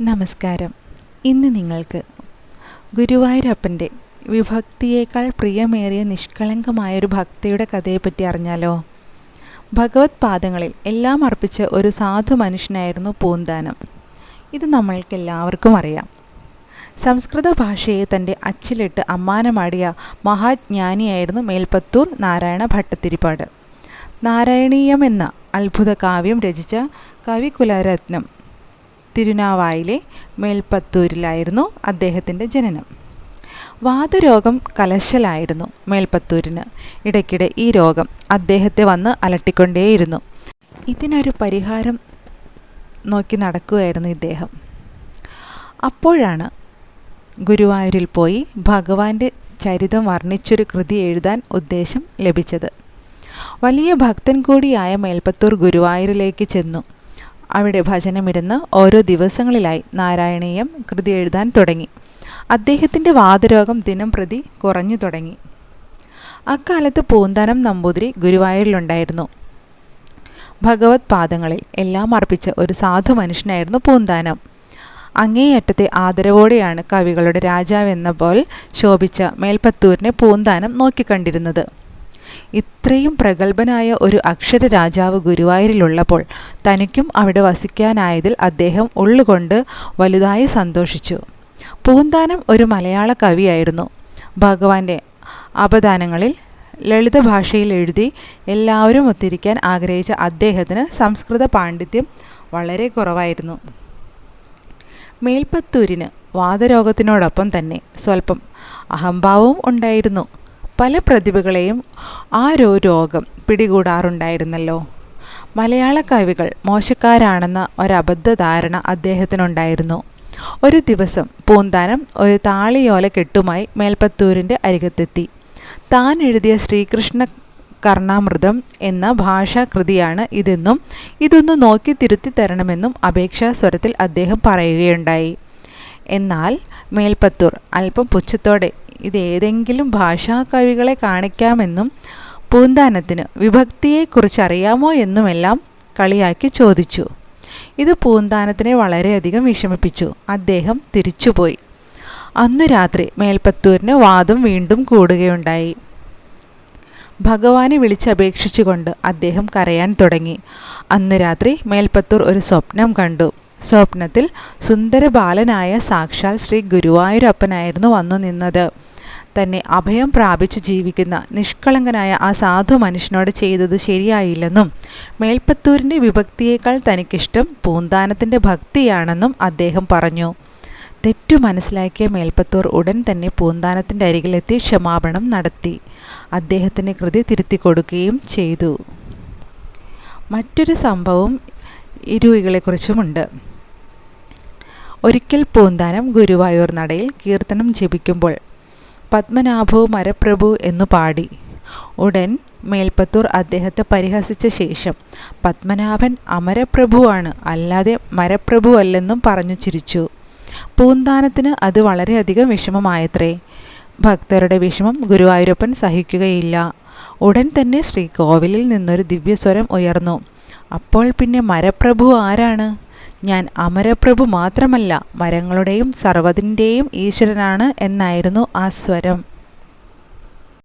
നമസ്കാരം. ഇന്ന് നിങ്ങൾക്ക് ഗുരുവായൂരപ്പന്റെ വിഭക്തിയേക്കാൾ പ്രിയമേറിയ നിഷ്കളങ്കമായൊരു ഭക്തിയുടെ കഥയെപ്പറ്റി അറിഞ്ഞാലോ? ഭഗവത് പാദങ്ങളിൽ എല്ലാം അർപ്പിച്ച ഒരു സാധു മനുഷ്യനായിരുന്നു പൂന്താനം. ഇത് നമ്മൾക്കെല്ലാവർക്കും അറിയാം. സംസ്കൃത ഭാഷയെ തന്റെ അച്ചിലിട്ട് അമ്മാനമാടിയ മഹാജ്ഞാനിയായിരുന്നു മേൽപ്പത്തൂർ നാരായണ ഭട്ടത്തിരിപ്പാട് നാരായണീയം എന്ന അത്ഭുത കാവ്യം രചിച്ച കവികുലരത്നം തിരുനാവായിലെ മേൽപ്പത്തൂരിലായിരുന്നു അദ്ദേഹത്തിന്റെ ജനനം. വാതരോഗം കലശലായിരുന്നു മേൽപ്പത്തൂരിന്. ഇടയ്ക്കിടെ ഈ രോഗം അദ്ദേഹത്തെ വന്ന് അലട്ടിക്കൊണ്ടേയിരുന്നു. ഇതിനൊരു പരിഹാരം നോക്കി നടക്കുകയായിരുന്നു ഇദ്ദേഹം. അപ്പോഴാണ് ഗുരുവായൂരിൽ പോയി ഭഗവാന്റെ ചരിതം വർണിച്ചൊരു കൃതി എഴുതാൻ ഉദ്ദേശം ലഭിച്ചത്. വലിയ ഭക്തൻ കൂടിയായ മേൽപ്പത്തൂർ ഗുരുവായൂരിലേക്ക് ചെന്നു. അവിടെ ഭജനമിരുന്ന് ഓരോ ദിവസങ്ങളിലായി നാരായണീയം കൃതി എഴുതാൻ തുടങ്ങി. അദ്ദേഹത്തിന്റെ വാതരോഗം ദിനം പ്രതി കുറഞ്ഞു തുടങ്ങി. അക്കാലത്ത് പൂന്താനം നമ്പൂതിരി ഗുരുവായൂരിലുണ്ടായിരുന്നു. ഭഗവത് പാദങ്ങളിൽ എല്ലാം അർപ്പിച്ച ഒരു സാധു മനുഷ്യനായിരുന്നു പൂന്താനം. അങ്ങേയറ്റത്തെ ആദരവോടെയാണ് കവികളുടെ രാജാവെന്ന പോൽ ശോഭിച്ച മേൽപ്പത്തൂരിനെ പൂന്താനം നോക്കിക്കണ്ടിരുന്നത്. ഇത്രയും പ്രഗത്ഭനായ ഒരു അക്ഷര രാജാവ് ഗുരുവായൂരിലുള്ളപ്പോൾ തനിക്കും അവിടെ വസിക്കാനായതിൽ അദ്ദേഹം ഉള്ളുകൊണ്ട് വലുതായി സന്തോഷിച്ചു. പൂന്താനം ഒരു മലയാള കവിയായിരുന്നു. ഭഗവാന്റെ അപദാനങ്ങളിൽ ലളിത ഭാഷയിൽ എഴുതി എല്ലാവരും ഒത്തിരിക്കാൻ ആഗ്രഹിച്ച അദ്ദേഹത്തിന് സംസ്കൃത പാണ്ഡിത്യം വളരെ കുറവായിരുന്നു. മേൽപ്പത്തൂരിന് വാതരോഗത്തിനോടൊപ്പം തന്നെ സ്വല്പം അഹംഭാവവും ഉണ്ടായിരുന്നു. പല പ്രതിഭകളെയും ആ രോഗം പിടികൂടാറുണ്ടായിരുന്നല്ലോ. മലയാള കവികൾ മോശക്കാരാണെന്ന ഒരബദ്ധ ധാരണ അദ്ദേഹത്തിനുണ്ടായിരുന്നു. ഒരു ദിവസം പൂന്താനം ഒരു താളിയോല കെട്ടുമായി മേൽപ്പത്തൂരിന്റെ അരികത്തെത്തി. താൻ എഴുതിയ ശ്രീകൃഷ്ണ കർണാമൃതം എന്ന ഭാഷാകൃതിയാണ് ഇതെന്നും ഇതൊന്ന് നോക്കി തിരുത്തി തരണമെന്നും അപേക്ഷാസ്വരത്തിൽ അദ്ദേഹം പറയുകയുണ്ടായി. എന്നാൽ മേൽപ്പത്തൂർ അല്പം പുച്ഛത്തോടെ ഇതേതെങ്കിലും ഭാഷാ കവികളെ കാണിക്കാമെന്നും പൂന്താനത്തിന് വിഭക്തിയെക്കുറിച്ച് അറിയാമോ എന്നുമെല്ലാം കളിയാക്കി ചോദിച്ചു. ഇത് പൂന്താനത്തിനെ വളരെയധികം വിഷമിപ്പിച്ചു. അദ്ദേഹം തിരിച്ചുപോയി. അന്നു രാത്രി മേൽപ്പത്തൂരിന് വാദം വീണ്ടും കൂടുകയുണ്ടായി. ഭഗവാനെ വിളിച്ചപേക്ഷിച്ചുകൊണ്ട് അദ്ദേഹം കരയാൻ തുടങ്ങി. അന്ന് രാത്രി മേൽപ്പത്തൂർ ഒരു സ്വപ്നം കണ്ടു. സ്വപ്നത്തിൽ സുന്ദരബാലനായ സാക്ഷാൽ ശ്രീ ഗുരുവായൂരപ്പനായിരുന്നു വന്നു നിന്നത്. തന്നെ അഭയം പ്രാപിച്ച് ജീവിക്കുന്ന നിഷ്കളങ്കനായ ആ സാധു മനുഷ്യനോട് ചെയ്തത് ശരിയായില്ലെന്നും മേൽപ്പത്തൂരിന്റെ വിഭക്തിയേക്കാൾ തനിക്കിഷ്ടം പൂന്താനത്തിന്റെ ഭക്തിയാണെന്നും അദ്ദേഹം പറഞ്ഞു. തെറ്റു മനസ്സിലാക്കിയ മേൽപ്പത്തൂർ ഉടൻ തന്നെ പൂന്താനത്തിന്റെ അരികിലെത്തി ക്ഷമാപണം നടത്തി. അദ്ദേഹത്തിന്റെ കൃതി തിരുത്തി കൊടുക്കുകയും ചെയ്തു. മറ്റൊരു സംഭവം ഇരുവികളെക്കുറിച്ചുമുണ്ട് ഒരിക്കൽ പൂന്താനം ഗുരുവായൂർ നടയിൽ കീർത്തനം ജപിക്കുമ്പോൾ പത്മനാഭോ മരപ്രഭു എന്നു പാടി. ഉടൻ മേൽപ്പത്തൂർ അദ്ദേഹത്തെ പരിഹസിച്ച ശേഷം പത്മനാഭൻ അമരപ്രഭുവാണ് അല്ലാതെ മരപ്രഭു അല്ലെന്നും പറഞ്ഞു ചിരിച്ചു. പൂന്താനത്തിന് അത് വളരെയധികം വിഷമമായത്രേ. ഭക്തരുടെ വിഷമം ഗുരുവായൂരപ്പൻ സഹിക്കുകയില്ല. ഉടൻ തന്നെ ശ്രീകോവിലിൽ നിന്നൊരു ദിവ്യസ്വരം ഉയർന്നു. അപ്പോൾ പിന്നെ മരപ്രഭു ആരാണ്? ഞാൻ അമരപ്രഭു മാത്രമല്ല മരങ്ങളുടെയും സർവതിന്റെയും ഈശ്വരനാണ് എന്നായിരുന്നു ആ സ്വരം.